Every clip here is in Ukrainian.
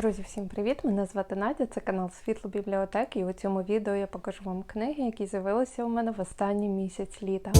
Друзі, всім привіт! Мене звати Надя, це канал Світло Бібліотеки, і у цьому відео я покажу вам книги, які з'явилися у мене в останній місяць літа.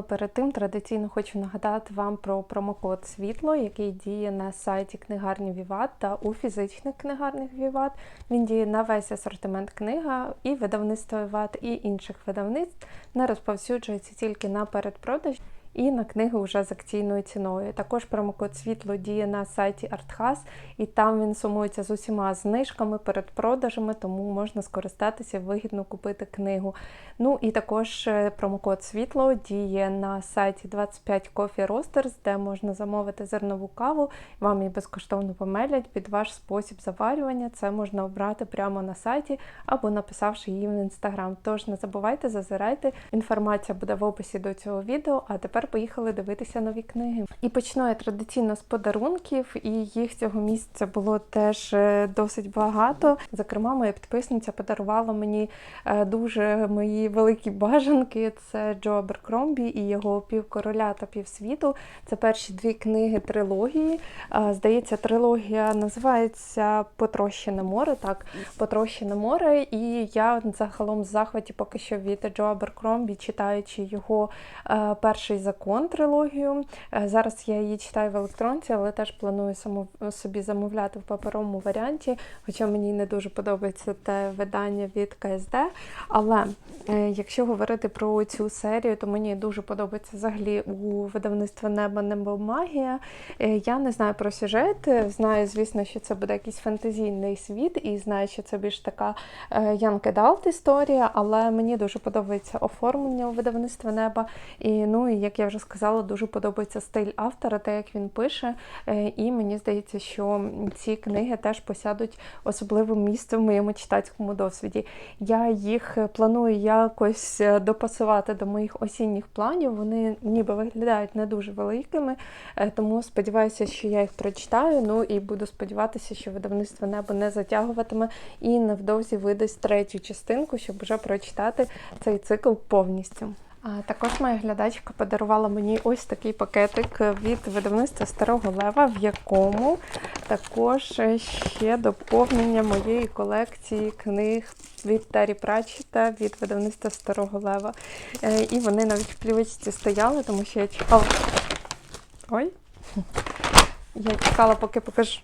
Але перед тим традиційно хочу нагадати вам про промокод Світло, який діє на сайті книгарні Віват та у фізичних книгарнях Віват. Він діє на весь асортимент книга і видавництво Віват, і інших видавництв. Не розповсюджується тільки на передпродаж і на книги вже з акційною ціною. Також промокод світло діє на сайті Артхас, і там він сумується з усіма знижками перед продажами, тому можна скористатися, вигідно купити книгу. Ну і також е, промокод світло діє на сайті 25 Coffee Roasters, де можна замовити зернову каву. Вам її безкоштовно помелять під ваш спосіб заварювання. Це можна обрати прямо на сайті або написавши її в інстаграм. Тож не забувайте, зазирайте. Інформація буде в описі до цього відео. А тепер поїхали дивитися нові книги. І почну я традиційно з подарунків, і їх цього місяця було теж е, досить багато. Зокрема, моя підписниця подарувала мені е, дуже мої великі бажанки. Це Джо Аберкромбі і його півкороля та півсвіту. Це перші дві книги трилогії. Е, Здається, трилогія називається Потрощене море. Так, Потрощене море. І я загалом з захваті поки що від Джо Аберкромбі, читаючи його перший закон трилогію. Е, Зараз я її читаю в електронці, але теж планую собі замовляти в паперовому варіанті, хоча мені не дуже подобається те видання від КСД. Але е, якщо говорити про цю серію, то мені дуже подобається взагалі у видавництва Неба Небо Магія. Е, Я не знаю про сюжет, знаю, звісно, що це буде якийсь фантазійний світ, і знаю, що це більш така Янг Едалт історія, але мені дуже подобається оформлення у видавництва неба. І ну і як я вже сказала, дуже подобається стиль автора, те, як він пише. Е, І мені здається, що ці книги теж посядуть особливе місце в моєму читацькому досвіді. Я їх планую якось е, допасувати до моїх осінніх планів. Вони ніби виглядають не дуже великими, е, тому сподіваюся, що я їх прочитаю. Ну і буду сподіватися, що видавництво небо не затягуватиме і невдовзі видасть третю частинку, щоб вже прочитати цей цикл повністю. А також моя глядачка подарувала мені ось такий пакетик від видавництва Старого Лева, в якому також ще доповнення моєї колекції книг від Тарі Пратчета від видавництва Старого Лева. Е, І вони навіть в плівочці стояли, тому що я чекала. Ой! Я чекала, поки покажу.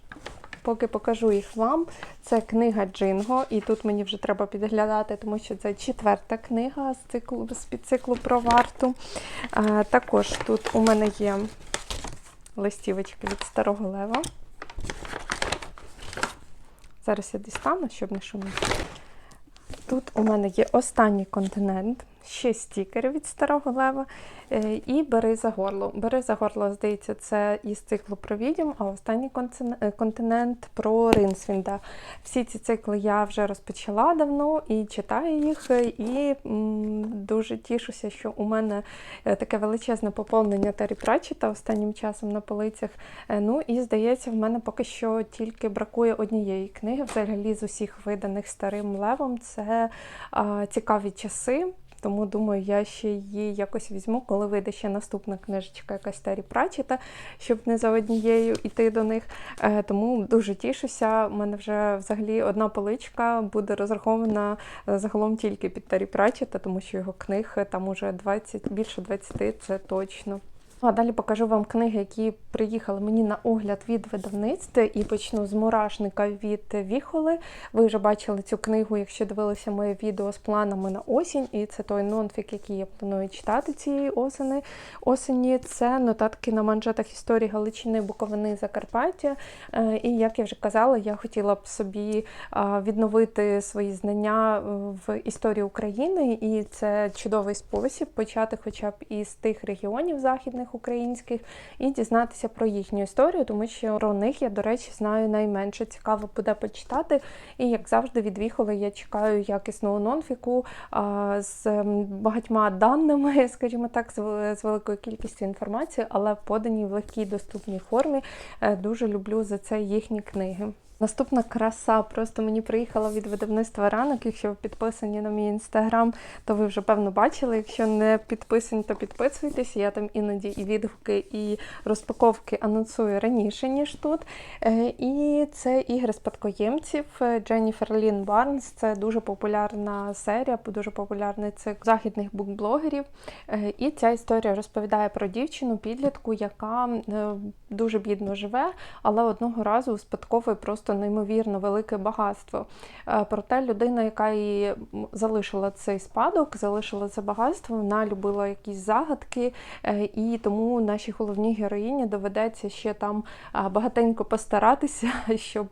Поки покажу їх вам, це книга Джинго, і тут мені вже треба підглядати, тому що це четверта книга з циклу з підциклу про варту. А, також тут у мене є листівочки від Старого Лева. Зараз я дістану, щоб не шуміти. Тут у мене є останній континент, ще стікери від Старого Лева. е, І бери за горло. Бери за горло, здається, це із циклу про відьом, а останній е, континент про Ринсвінда. Всі ці цикли я вже розпочала давно і читаю їх. е, І дуже тішуся, що у мене таке величезне поповнення Террі Пратчета останнім часом на полицях. Ну і здається, в мене поки що тільки бракує однієї книги. Взагалі з усіх виданих старим левом. Це цікаві часи. Тому думаю, я ще її якось візьму, коли вийде ще наступна книжечка, якась Террі Прачета, щоб не за однією йти до них. Е, Тому дуже тішуся. У мене вже взагалі одна поличка буде розрахована е, загалом тільки під Террі Прачета, тому що його книг е, там уже 20, більше 20, це точно. А далі покажу вам книги, які приїхали мені на огляд від видавництва, і почну з мурашника від Віхоли. Ви вже бачили цю книгу, якщо дивилися моє відео з планами на осінь, і це той нонфік, який я планую читати цієї осени. осені. Це нотатки на манжетах історії Галичини, Буковини, Закарпаття. Е, І як я вже казала, я хотіла б собі відновити свої знання е, в історії України, і це чудовий спосіб почати хоча б із тих регіонів західних українських і дізнатися про їхню історію, тому що про них я, до речі, знаю найменше. Цікаво буде почитати. І як завжди, від Віхоли я чекаю якісного нонфіку з багатьма даними, скажімо так, з з великою кількістю інформації, але подані в легкій доступній формі. Е, Дуже люблю за це їхні книги. Наступна краса просто мені приїхала від видавництва ранок. Якщо ви підписані на мій інстаграм, то ви вже певно бачили. Якщо не підписані, то підписуйтесь. Я там іноді і відгуки, і розпаковки анонсую раніше, ніж тут. Е, І це ігри спадкоємців Дженніфер Лін Барнс. Це дуже популярна серія, дуже популярний цикл західних букблогерів. Е, І ця історія розповідає про дівчину, підлітку, яка е, дуже бідно живе, але одного разу успадковує просто неймовірно велике багатство. Е, Проте людина, яка їй залишила цей спадок, залишила це багатство, вона любила якісь загадки, е, і тому нашій головній героїні доведеться ще там е, багатенько постаратися, щоб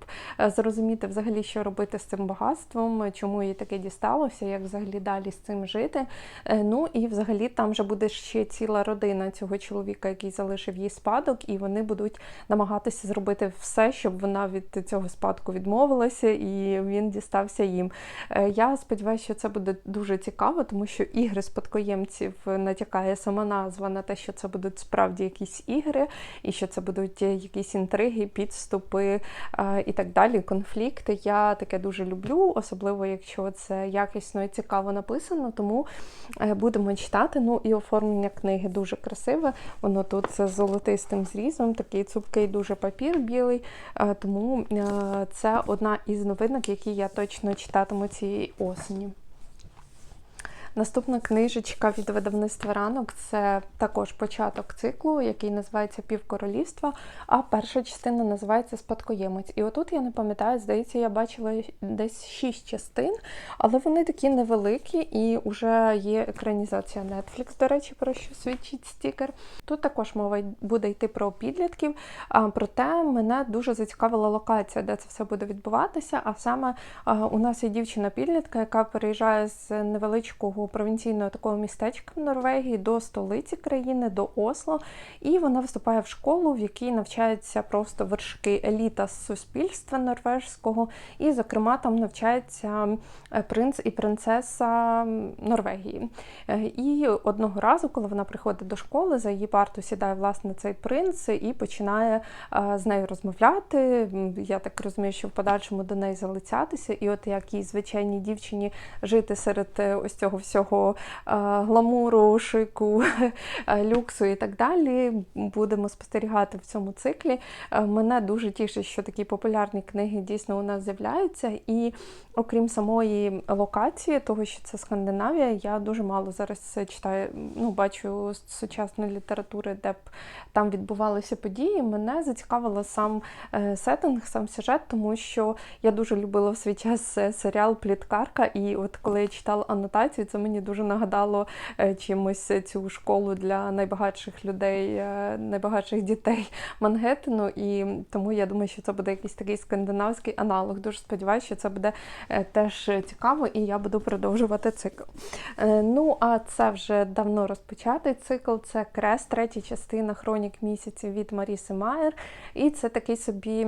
зрозуміти взагалі, що робити з цим багатством, чому їй таке дісталося, як взагалі далі з цим жити. Ну і взагалі там вже буде ще ціла родина цього чоловіка, який залишив їй спадок, і вони будуть намагатися зробити все, щоб вона від цього спадку відмовилася і він дістався їм. Е, Я сподіваюся, що це буде дуже цікаво, тому що ігри спадкоємців натякає сама назва на те, що це будуть справді якісь ігри, і що це будуть якісь інтриги, підступи е, і так далі, конфлікти. Я таке дуже люблю, особливо якщо це якісно і цікаво написано. Тому е, будемо читати. Ну і оформлення книги дуже красиве. Воно тут з золотистим зрізом, такий цупкий дуже папір білий. Е, Тому е, це одна із новинок, які я точно читатиму цієї осені. Наступна книжечка від видавництва ранок це також початок циклу, який називається Півкоролівства, а перша частина називається Спадкоємець. І отут я не пам'ятаю, здається, я бачила десь шість частин, але вони такі невеликі, і вже є екранізація Netflix, до речі, про що свідчить стікер. Тут також мова буде йти про підлітків, а, проте мене дуже зацікавила локація, де це все буде відбуватися. А саме у нас є дівчина-підлітка, яка переїжджає з невеличкого провінційного такого містечка в Норвегії до столиці країни, до Осло. І вона вступає в школу, в якій навчаються просто вершки еліта з суспільства норвежського. І, зокрема, там навчається е, принц і принцеса Норвегії. Е, І одного разу, коли вона приходить до школи, за її парту сідає власне цей принц і починає е, з нею розмовляти. Я так розумію, що в подальшому до неї залицятися. І от як їй звичайній дівчині жити серед ось цього всього е, гламуру, шику, люксу і так далі. Будемо спостерігати в цьому циклі. Е, Мене дуже тішить, що такі популярні книги дійсно у нас з'являються. І окрім самої локації, того, що це Скандинавія, я дуже мало зараз читаю, ну, бачу сучасної літератури, де б там відбувалися події. Мене зацікавило сам е, сеттинг, сам сюжет, тому що я дуже любила в свій час серіал Пліткарка, і от коли я читала анотацію, це мені дуже нагадало е, чимось цю школу для найбагатших людей, е, найбагатших дітей Мангеттену. І тому я думаю, що це буде якийсь такий скандинавський аналог. Дуже сподіваюся, що це буде е, теж цікаво, і я буду продовжувати цикл. Ну, а це вже давно розпочатий цикл. Це Крест, третя частина хронік місяців від Маріси Майер. І це такий собі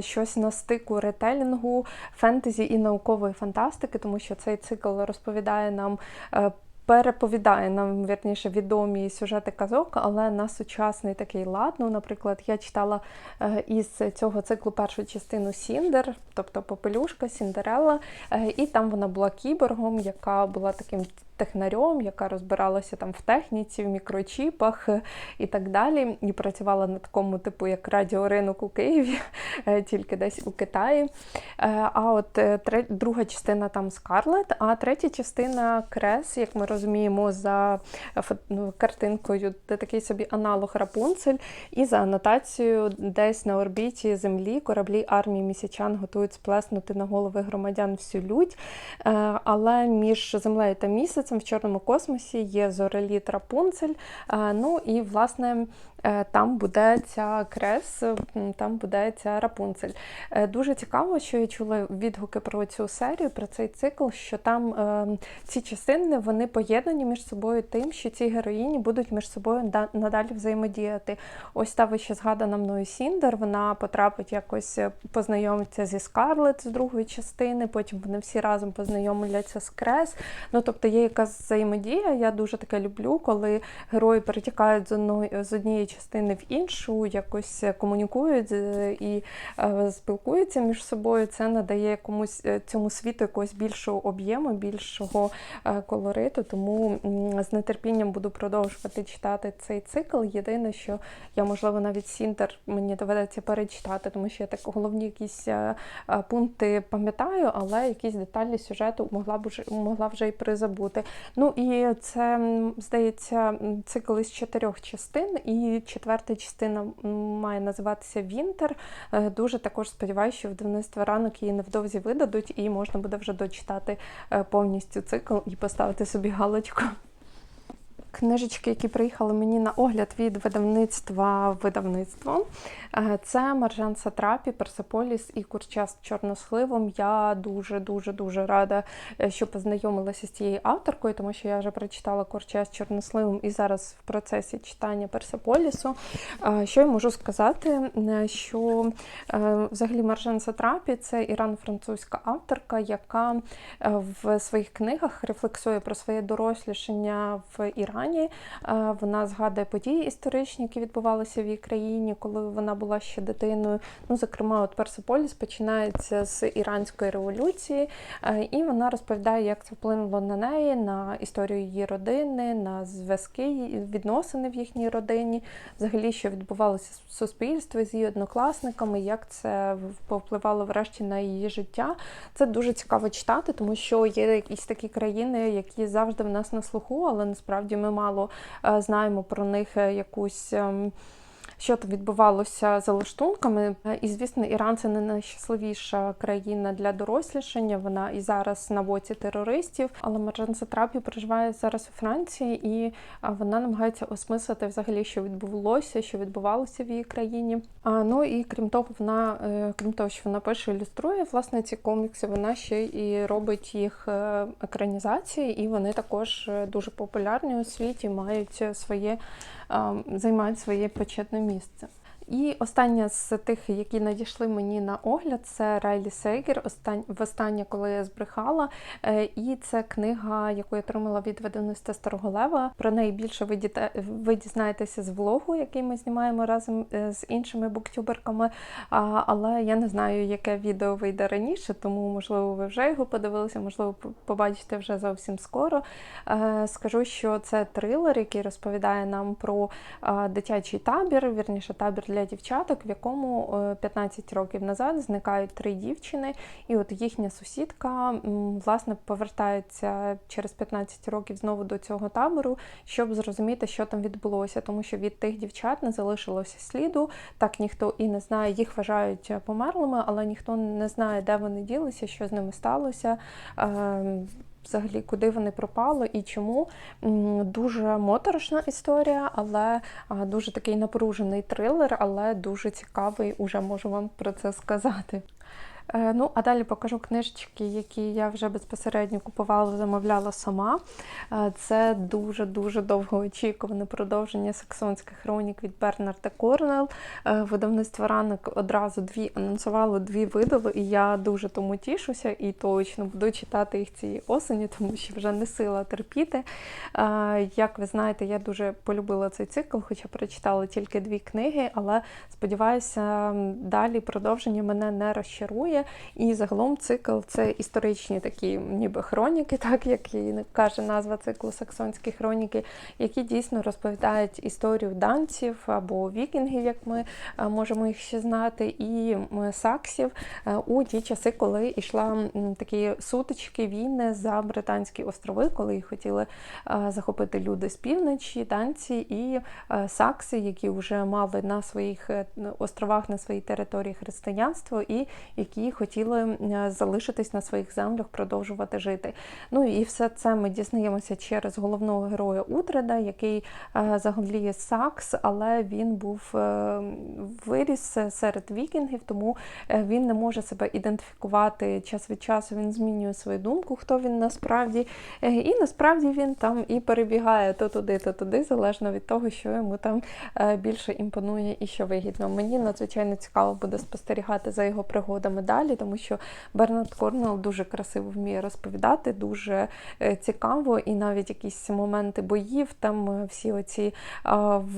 щось на стику ретелінгу, фентезі і наукової фантастики, тому що цей цикл розповідає нам. е, Переповідає нам вірніше відомі сюжети казок, але на сучасний такий лад. Ну, наприклад, я читала е, із цього циклу першу частину Сіндер, тобто Попелюшка, Сіндерелла, е, і там вона була кіборгом, яка була таким технарем, яка розбиралася там в техніці, в мікрочіпах е, і так далі. І працювала на такому типу, як радіоринок у Києві, е, тільки десь у Китаї. Е, А от друга частина там Скарлет, а третя частина Крес, як ми розуміємо, за ну, картинкою, де такий собі аналог Рапунцель, і за анотацією десь на орбіті Землі кораблі армії місячан готують сплеснути на голови громадян всю лють. Е, Але між землею та місяцем в чорному космосі є зореліт Рапунцель. Ну і власне там буде ця крес, там буде ця Рапунцель. Е, Дуже цікаво, що я чула відгуки про цю серію, про цей цикл, що там е, ці частини вони поєднані між собою тим, що ці героїні будуть між собою надалі взаємодіяти. Ось та вище згадана мною Сіндер, вона потрапить якось е, познайомиться зі Скарлет з другої частини, потім вони всі разом познайомляться з Крес. Ну тобто є якась взаємодія. Я дуже таке люблю, коли герої перетікають з однієї частини в іншу, якось комунікують е, і е, спілкуються між собою. Це надає комусь е, цьому світу якогось більшого об'єму, більшого е, колориту. Тому з нетерпінням буду продовжувати читати цей цикл. Єдине, що я, можливо, навіть Сінтер мені доведеться перечитати, тому що я так головні якісь е, е, пункти пам'ятаю, але якісь деталі сюжету могла б могла вже і призабути. Ну і це здається цикл із чотирьох частин, і четверта частина має називатися Вінтер. Е, Дуже також сподіваюся, що видавництво ранок її невдовзі видадуть, і можна буде вже дочитати е, повністю цикл і поставити собі галочку. Книжечки, які приїхали мені на огляд від видавництва видавництво. Е, Це Маржан Сатрапі, Персеполіс і Курчас з чорносливом. Я дуже дуже рада, е, що познайомилася з цією авторкою, тому що я вже прочитала Курчас з чорносливом і зараз в процесі читання Персеполісу. Е, Що я можу сказати? Що взагалі Маржан Сатрапі це ірано-французька авторка, яка в своїх книгах рефлексує про своє дорослішання в Ірані. Е, Вона згадує події історичні, які відбувалися в її країні, коли вона була ще дитиною. Ну, зокрема, от Персеполіс починається з іранської революції, е, і вона розповідає, як це вплинуло на неї, на історію її родини, на зв'язки, відносини в їхній родині, взагалі, що відбувалося в суспільстві з її однокласниками, як це повпливало врешті на її життя. Це дуже цікаво читати, тому що є якісь такі країни, які завжди в нас на слуху, але насправді ми мало е, знаємо про них е, якусь. Що там відбувалося за лаштунками. І, звісно, Іран це не найщасливіша країна для дорослішання. Вона і зараз на боці терористів. Але Маржан Сатрапі проживає зараз у Франції, і вона намагається осмислити взагалі, що відбулося, що відбувалося в її країні. А, ну і крім того, вона, е, крім того, що вона пише, ілюструє власне ці комікси, вона ще і робить їх е, екранізації, і вони також е, дуже популярні у світі, мають своє займають своє почетне місце місце. І остання з тих, які надійшли мені на огляд, це Райлі Сейгер. Востаннє, коли я збрехала. Е, І це книга, яку я отримала від видавництва Старого Лева. Про неї більше ви, діта... ви дізнаєтеся з влогу, який ми знімаємо разом е, з іншими буктюберками. Але я не знаю, яке відео вийде раніше, тому можливо ви вже його подивилися, можливо, побачите вже зовсім скоро. Е, Скажу, що це трилер, який розповідає нам про дитячий табір, вірніше табір для дівчаток, в якому е, 15 років назад зникають три дівчини, і от їхня сусідка власне повертається через 15 років знову до цього табору, щоб зрозуміти, що там відбулося, тому що від тих дівчат не залишилося сліду. Так ніхто і не знає, їх вважають е, померлими, але ніхто не знає, де вони ділися, що з ними сталося. Взагалі, куди вони пропали і чому дуже моторошна історія, але дуже такий напружений трилер, але дуже цікавий, уже можу вам про це сказати. Е, Ну, а далі покажу книжечки, які я вже безпосередньо купувала, замовляла сама. Е, Це дуже-дуже довгоочікуване продовження саксонських хронік від Бернарда Корнел. Е, Видавництво ранок одразу дві анонсувало, дві видало, і я дуже тому тішуся і точно буду читати їх цієї осені, тому що вже не сила терпіти. Як ви знаєте, я дуже полюбила цей цикл, хоча прочитала тільки дві книги, але сподіваюся, далі продовження мене не розчарує. І загалом цикл це історичні такі, ніби хроніки, так як і каже назва циклу Саксонські хроніки, які дійсно розповідають історію данців або вікінгів, як ми е, можемо їх ще знати, і саксів. Е, у ті часи, коли йшла такі сутички, війни за британські острови, коли їх хотіли е, захопити люди з півночі, данці і сакси, які вже мали на своїх островах, на своїй території християнство, і які хотіли е, залишитись на своїх землях, продовжувати жити. Ну і все це ми дізнаємося через головного героя Утреда, який е, взагалі є сакс, але він був е, виріс серед вікінгів, тому е, він не може себе ідентифікувати час від часу. Він змінює свою думку, хто він насправді. І насправді він там і перебігає то туди, то туди, залежно від того, що йому там більше імпонує і що вигідно. Мені надзвичайно цікаво буде спостерігати за його пригодами далі, тому що Бернард Корнел дуже красиво вміє розповідати, дуже е, цікаво, і навіть якісь моменти боїв, там е, всі оці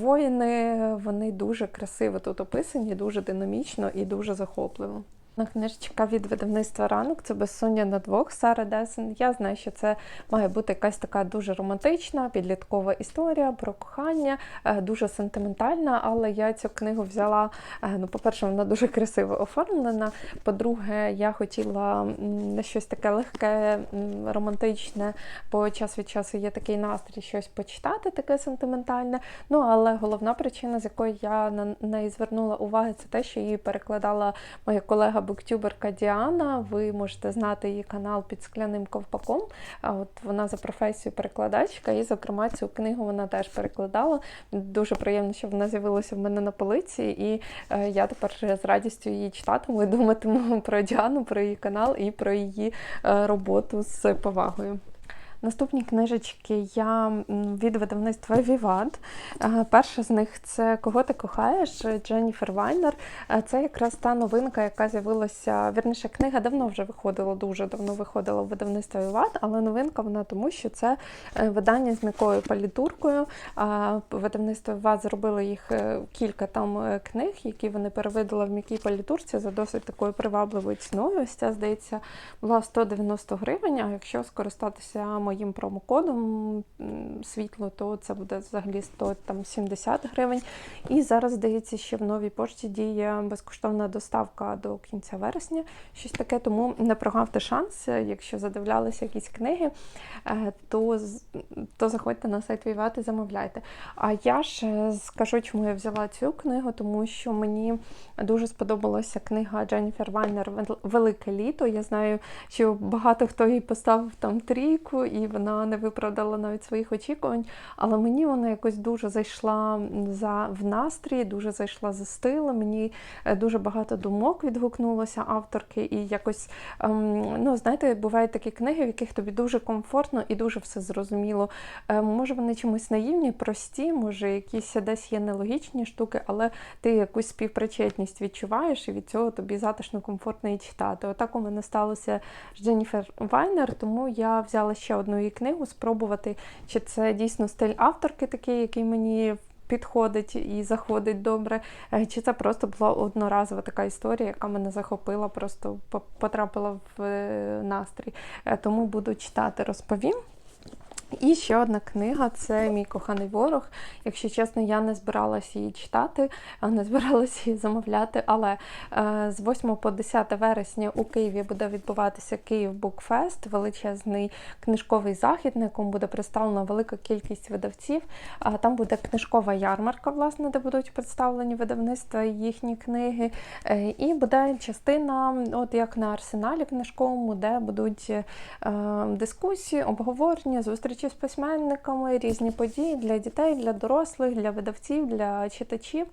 воїни, вони дуже красиво тут описані, дуже динамічно і дуже захопливо. На книжечка від видавництва ранок це безсоння на двох Сара Десен. Я знаю, що це має бути якась така дуже романтична, підліткова історія про кохання, е, дуже сентиментальна, але я цю книгу взяла. е, Ну, по-перше, вона дуже красиво оформлена. По-друге, я хотіла на щось таке легке, романтичне, бо час від часу є такий настрій щось почитати, таке сентиментальне. Ну, але головна причина, з якої я на неї звернула увагу, це те, що її перекладала моя колега буктюберка Діана. Ви можете знати її канал під скляним ковпаком. От вона за професією перекладачка, і, зокрема, цю книгу вона теж перекладала. Дуже приємно, що вона з'явилася в мене на полиці, і е, я тепер з радістю її читатиму і думатиму про Діану, про її канал і про її е, роботу з повагою. Наступні книжечки я від видавництва Віват. Е, Перша з них це Кого ти кохаєш Дженніфер Вайнер. Е, Це якраз та новинка, яка з'явилася. Вірніше, книга давно вже виходила, дуже давно виходила в видавництво Віват, але новинка вона тому, що це е, видання з м'якою палітуркою. Видавництво Віват зробило їх кілька там книг, які вони перевидали в м'якій палітурці за досить такою привабливою ціною. Ось ця, здається, була 190 гривень. А якщо скористатися моїм промокодом світло, то це буде взагалі 170 гривень. І зараз здається, що в новій пошті діє безкоштовна доставка до кінця вересня. Щось таке, тому не прогавте шанс. Якщо задивлялися якісь книги, е, то, то заходьте на сайт Віват і замовляйте. А я ж е, скажу, чому я взяла цю книгу, тому що мені дуже сподобалася книга Дженніфер Вайнер Велике літо. Я знаю, що багато хто їй поставив там трійку, і вона не виправдала навіть своїх очікувань. Але мені вона якось дуже зайшла за в настрій, дуже зайшла за стилем. Мені е, дуже багато думок відгукнулося авторки, і якось ем, ну знаєте, бувають такі книги, в яких тобі дуже комфортно і дуже все зрозуміло. Е, Може, вони чомусь наївні, прості, може, якісь десь є нелогічні штуки, але ти якусь співпричетність відчуваєш, і від цього тобі затишно, комфортно і читати. Отак у мене сталося з Дженніфер Вайнер, тому я взяла ще одну її книгу, спробувати, чи це дійсно стиль авторки такий, який мені. Підходить і заходить добре, е, чи це просто була одноразова така історія, яка мене захопила, просто потрапила в е, настрій. Е, Тому буду читати, розповім. І ще одна книга це Мій коханий ворог. Якщо чесно, я не збиралася її читати, не збиралася її замовляти. Але е, з 8 по 10 вересня у Києві буде відбуватися Київ Букфест, величезний книжковий захід, на якому буде представлена велика кількість видавців. Там буде книжкова ярмарка, власне, де будуть представлені видавництва їхні книги. Е, І буде частина, от як на арсеналі книжковому, де будуть е, дискусії, обговорення, зустрічі з письменниками, різні події для дітей, для дорослих, для видавців, для читачів.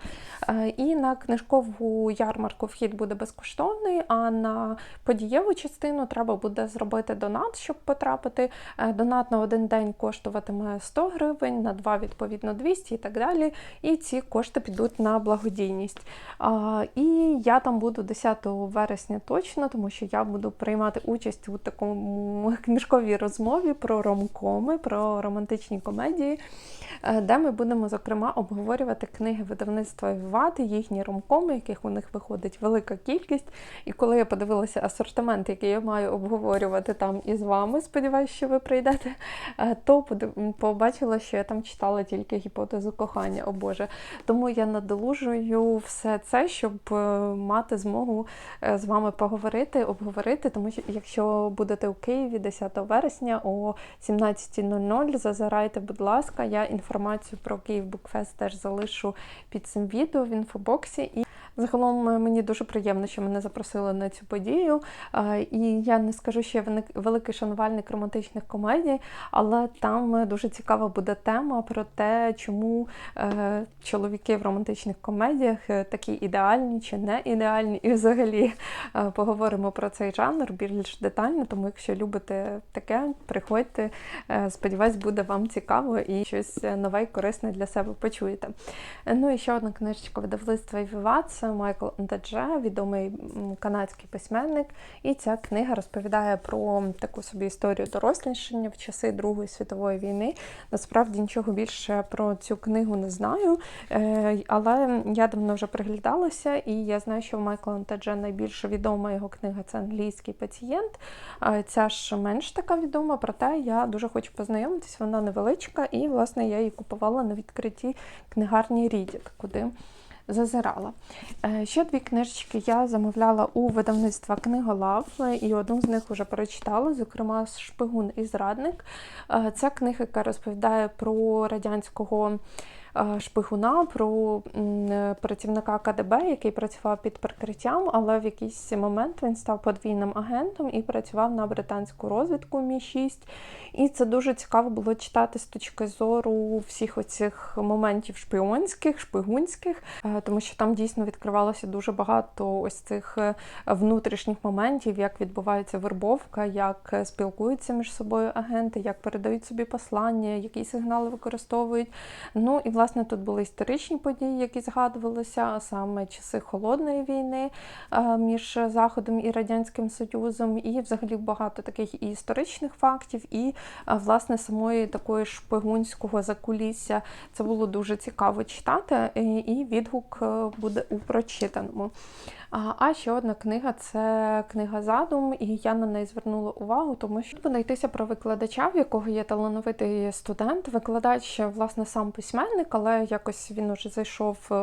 Е, І на книжкову ярмарку вхід буде безкоштовний, а на подієву частину треба буде зробити донат, щоб потрапити. Е, Донат на один день коштуватиме 100 гривень, на два, відповідно, 200 і так далі. І ці кошти підуть на благодійність. І я там буду 10 вересня точно, тому що я буду приймати участь у такому книжковій розмові про ромкоми, про романтичні комедії, де ми будемо зокрема обговорювати книги видавництва Віват, їхні ромкоми, яких у них виходить велика кількість. І коли я подивилася асортимент, який я маю обговорювати там із вами, сподіваюся, що ви прийдете, е, то побачила, що я там читала тільки гіпотезу кохання. О Боже. Тому я надолужую все це, щоб е, мати змогу е, з вами поговорити, обговорити. Тому що якщо будете у Києві 10 вересня о 17.00, зазирайте, будь ласка, я інформацію про Київ Букфест теж залишу під цим відео в інфобоксі. І загалом е, мені дуже приємно, що мене запросили на цю подію. Е, І я не скажу, що я великий шанувальник романтичних комедій, але там е, дуже цікава буде тема про те, чому чоловіки в романтичних комедіях такі ідеальні чи не ідеальні. І взагалі поговоримо про цей жанр більш детально. Тому, якщо любите таке, приходьте. Сподіваюсь, буде вам цікаво і щось нове і корисне для себе почуєте. Ну і ще одна книжечка видавництва Віват це Майкл Антадже, відомий канадський письменник. І ця книга розповідає про таку собі історію дорослішання в часи Другої світової війни. Насправді нічого більше про цю книгу не знаю, е, але я давно вже приглядалася, і я знаю, що в Майкла Антадже найбільш відома його книга це англійський пацієнт. Ця ж менш така відома, проте я дуже хочу познайомитись. Вона невеличка, і власне я її купувала на відкритій книгарні Рідіт, куди зазирала. Е, Ще дві книжечки я замовляла у видавництва Книголав, і одну з них вже прочитала, зокрема Шпигун і зрадник. Е, Це книга, яка розповідає про радянського шпигуна, про е, працівника КДБ, який працював під прикриттям, але в якийсь момент він став подвійним агентом і працював на британську розвідку Мі 6 І це дуже цікаво було читати з точки зору всіх оцих моментів шпіонських, шпигунських, е, тому що там дійсно відкривалося дуже багато ось цих е, внутрішніх моментів, як відбувається вербовка, як е, спілкуються між собою агенти, як передають собі послання, які сигнали використовують. Ну і власне тут були історичні події, які згадувалися, а саме часи холодної війни е, між Заходом і Радянським Союзом, і взагалі багато таких і історичних фактів, і е, власне самої такої шпигунського закулісся. Це було дуже цікаво читати, і- відгук е, буде у прочитаному. А, ще одна книга це книга задум, і я на неї звернула увагу, тому що буде йтися про викладача, в якого є талановитий студент. Викладач, власне, сам письменник, але якось він уже зайшов е,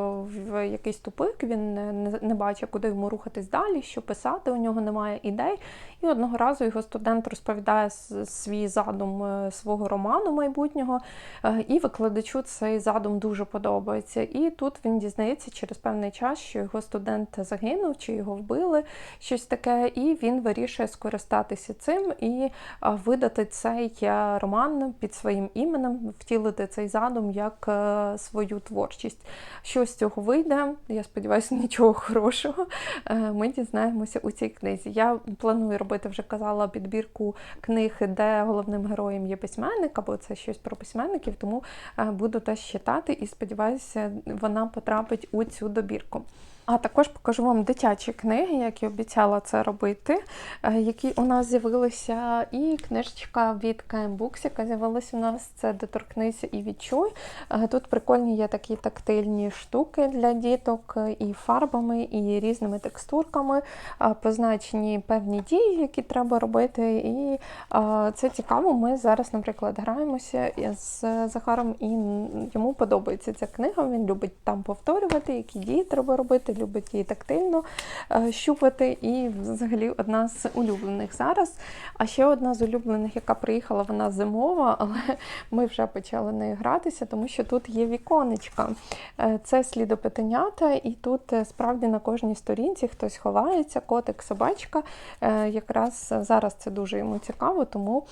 в якийсь тупик. Він не, бачить, куди йому рухатись далі, що писати. У нього немає ідей. І одного разу його студент розповідає свій задум е, свого роману майбутнього, е, і викладачу цей задум дуже подобається. І тут він дізнається через певний час, що його студент загинув, чи його вбили, щось таке, і він вирішує скористатися цим і видати цей е, роман під своїм іменем, втілити цей задум як е, свою творчість. Що з цього вийде? Я сподіваюся, нічого хорошого. е, Ми дізнаємося у цій книзі. Я планую робити, вже казала, підбірку книг, де головним героєм є письменник, або це щось про письменників, тому буду теж читати і сподіваюся, вона потрапить у цю добірку. А також покажу вам дитячі книги, як і обіцяла це робити, е, які у нас з'явилися. І книжечка від KM Books, яка з'явилася у нас, це Доторкнися і відчуй. Е, Тут прикольні є такі тактильні штуки для діток е, і фарбами, і різними текстурками, позначені певні дії, які треба робити. І це цікаво. Ми зараз, наприклад, граємося з Захаром, і йому подобається ця книга. Він любить там повторювати, які дії треба робити, любить її тактильно е, щупати. І взагалі одна з улюблених зараз. А ще одна з улюблених, яка приїхала, вона зимова, але ми вже почали нею гратися, тому що тут є віконечка. Е, Це слідопитенята, і тут е, справді на кожній сторінці хтось ховається, котик, собачка. Якраз зараз це дуже йому цікаво, тому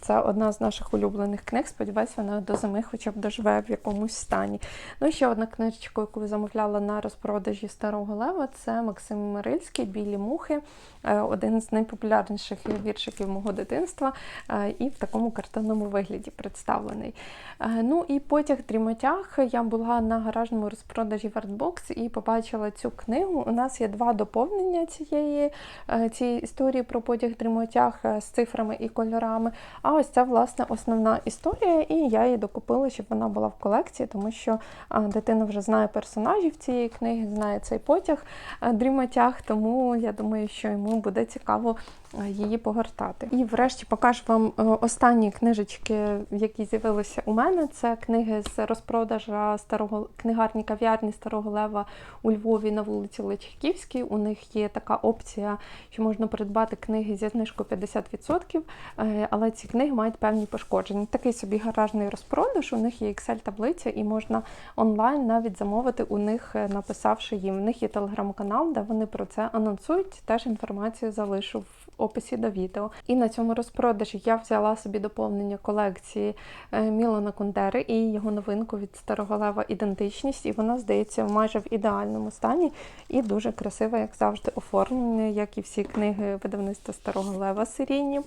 це одна з наших улюблених книг. Сподіваюсь, вона до зими хоча б доживе в якомусь стані. Ну і ще одна книжечка, яку замовляла на розпродажі Старого Лева, це Максим Мирильський Білі мухи, Е, один з найпопулярніших віршиків мого дитинства, е, і в такому картонному вигляді представлений. Е, Ну і потяг дрімотяг. Я була на гаражному розпродажі Вартбокс і побачила цю книгу. У нас є два доповнення цієї, цієї історії про потяг дрімотяг з цифрами і кольорами. А ось це власне основна історія, і я її докупила, щоб вона була в колекції, тому що дитина вже знає персонажів цієї книги, знає цей потяг е, дрімотяг, тому я думаю, що йому буде цікаво е, її погортати. І врешті покажу вам е, останні книжечки, які з'явилися у мене. Це книги з розпродажа старого книгарні кав'ярні Старого Лева у Львові на вулиці Личаківській. У них є така опція, що можна придбати книги зі знижкою 50%, е, але ці книги мають певні пошкодження. Такий собі гаражний розпродаж. У них є Excel-таблиця, і можна онлайн навіть замовити у них написавши їм. В них є телеграм-канал, де вони про це анонсують. Теж інформацію залишу в описі до відео. І на цьому розпродажі я взяла собі доповнення колекції е, Мілана Кундери і його новинку від Старого Лева ідентичність. І вона здається майже в ідеальному стані і дуже красива, як завжди, оформлення, як і всі книги видавництва Старого Лева серійні.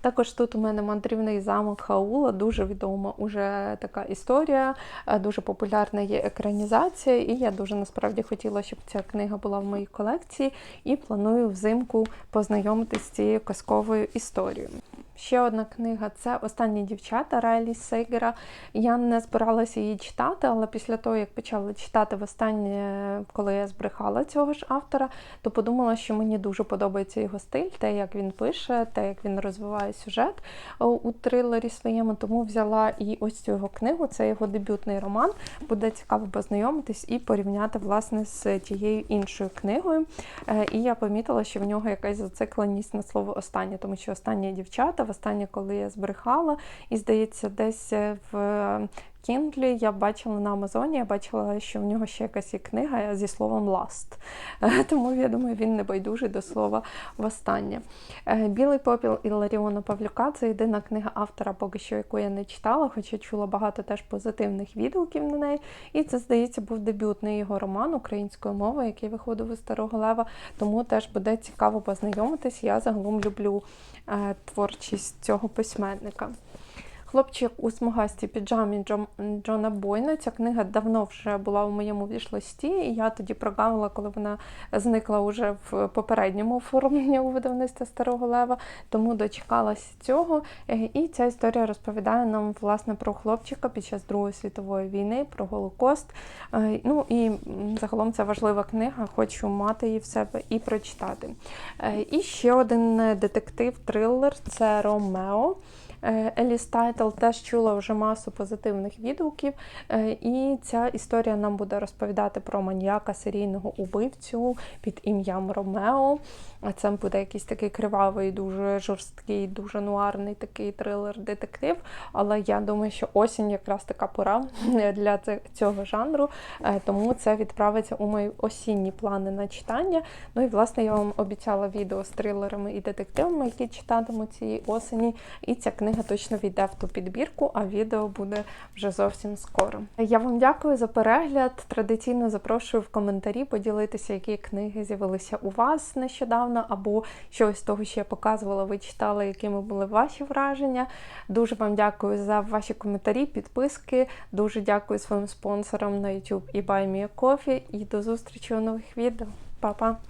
Також тут у мене мандрівний замок Хаула, дуже відома уже така історія, е, дуже популярна є екранізація, і я дуже насправді хотіла, щоб ця книга була в моїй колекції, і планую взимку познайомитись з цією казковою історією. Ще одна книга це Останні дівчата Райлі Сейгера. Я не збиралася її читати, але після того, як почала читати востаннє, коли я збрехала цього ж автора, то подумала, що мені дуже подобається його стиль, те, як він пише, те, як він розвиває сюжет е, у трилері своєму. Тому взяла і ось цю його книгу. Це його дебютний роман. Буде цікаво познайомитись і порівняти власне з тією іншою книгою. Е, І я помітила, що в нього якась зацикленість на слово останнє, тому що останні дівчата, востаннє, коли я збрехала, і здається, десь е, в Кіндлі я бачила на Амазоні, я бачила, що в нього ще якась є книга зі словом last. Е, Тому я думаю, він не байдужий до слова востаннє. Е, Білий попіл Іларіона Павлюка це єдина книга автора, поки що яку я не читала, хоча чула багато теж позитивних відгуків на неї. І це, здається, був дебютний його роман українською мовою, який виходив із Старого Лева. Тому теж буде цікаво познайомитись. Я загалом люблю е, творчість цього письменника. Хлопчик у смугастій піджамі Джон, Джона Бойна. Ця книга давно вже була у моєму вішлисті, і я тоді прогавила, коли вона зникла уже в попередньому оформленні у видавництва Старого Лева, тому дочекалася цього. Е, І ця історія розповідає нам власне про хлопчика під час Другої світової війни, про Голокост. Е, Ну і загалом це важлива книга, хочу мати її в себе і прочитати. Е, І ще один е, детектив-трилер це Ромео. Е, Еліс Тайтл теж чула вже масу позитивних відгуків, Е, і ця історія нам буде розповідати про маніяка серійного убивцю під ім'ям Ромео. Це буде якийсь такий кривавий, дуже жорсткий, дуже нуарний такий трилер-детектив. Але я думаю, що осінь якраз така пора для цього жанру, Е, тому це відправиться у мої осінні плани на читання. Ну і власне я вам обіцяла відео з трилерами і детективами, які читатиму цієї осені. І ця книга точно війде в ту підбірку, а відео буде вже зовсім скоро. Я вам дякую за перегляд. Традиційно запрошую в коментарі поділитися, які книги з'явилися у вас нещодавно, або щось з того, що я показувала, ви читали, якими були ваші враження. Дуже вам дякую за ваші коментарі, підписки. Дуже дякую своїм спонсорам на YouTube і BuyMeACoffee. І до зустрічі у нових відео. Па-па!